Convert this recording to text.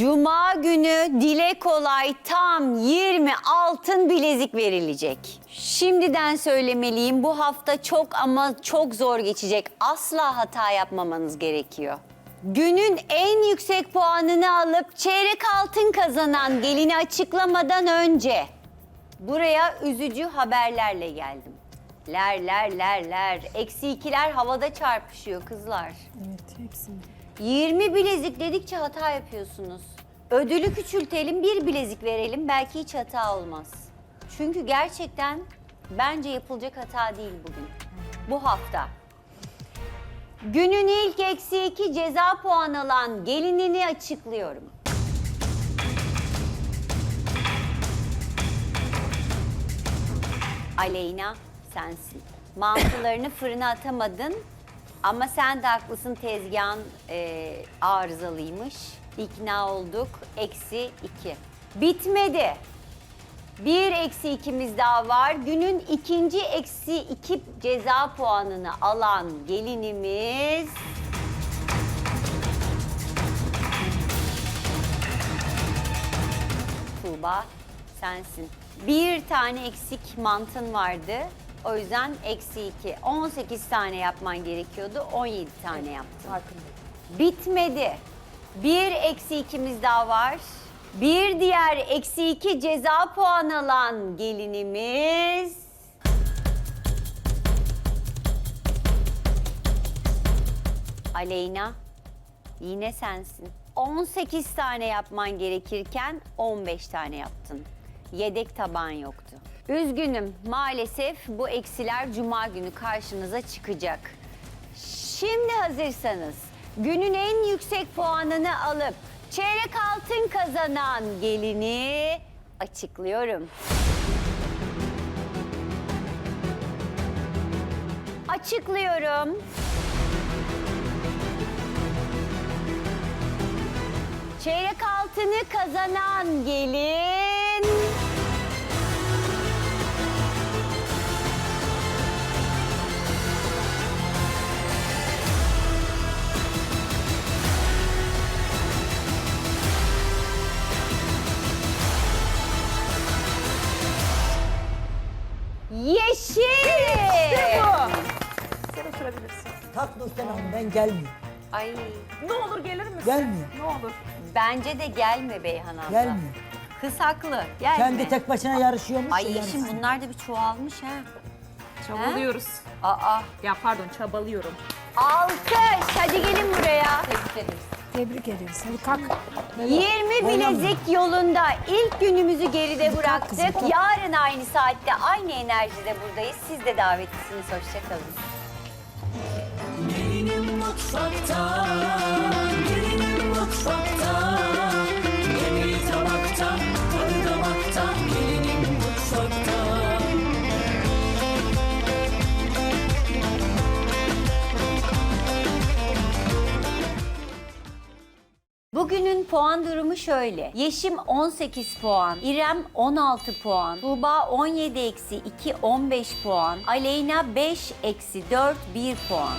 Cuma günü dile kolay tam 20 altın bilezik verilecek. Şimdiden söylemeliyim bu hafta çok ama çok zor geçecek. Asla hata yapmamanız gerekiyor. Günün en yüksek puanını alıp çeyrek altın kazanan gelini açıklamadan önce buraya üzücü haberlerle geldim. Ler ler ler ler. Eksi ikiler havada çarpışıyor kızlar. Evet hepsini. 20 bilezik dedikçe hata yapıyorsunuz. Ödülü küçültelim, bir bilezik verelim. Belki hiç hata olmaz. Çünkü gerçekten bence yapılacak hata değil bugün. Bu hafta. Günün ilk eksi iki ceza puan alan gelinini açıklıyorum. Aleyna sensin. Mantılarını fırına atamadın ama sen de haklısın tezgahın e, arızalıymış. İkna olduk. Eksi iki. Bitmedi. Bir eksi ikimiz daha var. Günün ikinci eksi iki ceza puanını alan gelinimiz... Tuğba sensin. Bir tane eksik mantın vardı. O yüzden eksi iki. 18 tane yapman gerekiyordu. 17 tane yaptın. Farkındayım. Bitmedi. Bir eksi ikimiz daha var. Bir diğer eksi iki ceza puan alan gelinimiz... Aleyna. Yine sensin. 18 tane yapman gerekirken 15 tane yaptın. Yedek taban yoktu. Üzgünüm. Maalesef bu eksiler cuma günü karşınıza çıkacak. Şimdi hazırsanız günün en yüksek puanını alıp çeyrek altın kazanan gelini açıklıyorum. Açıklıyorum. Çeyrek altını kazanan gelin... Yeşil! Sen oturabilirsin. Tak Nurten Hanım ben gelmiyorum. Ay Ne olur gelir misin? Gelmiyor. Ne olur. bence de gelme Beyhan abla. Gelmiyor. Kız haklı. Gelme. Kendi tek başına yarışıyormuş. Ay ya, Yeşim yarışsın. bunlar da bir çoğalmış ha. Çabalıyoruz. Aa. Ya pardon çabalıyorum. Alkış. Hadi gelin buraya. Tebrik ederiz. Hadi kalk. 20 bilezik yolunda ilk günümüzü geride bıraktık. Yarın aynı saatte aynı enerjide buradayız. Siz de davetlisiniz. Hoşçakalın. Mutfakta, Bugünün puan durumu şöyle. Yeşim 18 puan, İrem 16 puan, Tuğba 17 eksi 2 15 puan, Aleyna 5 eksi 4 1 puan.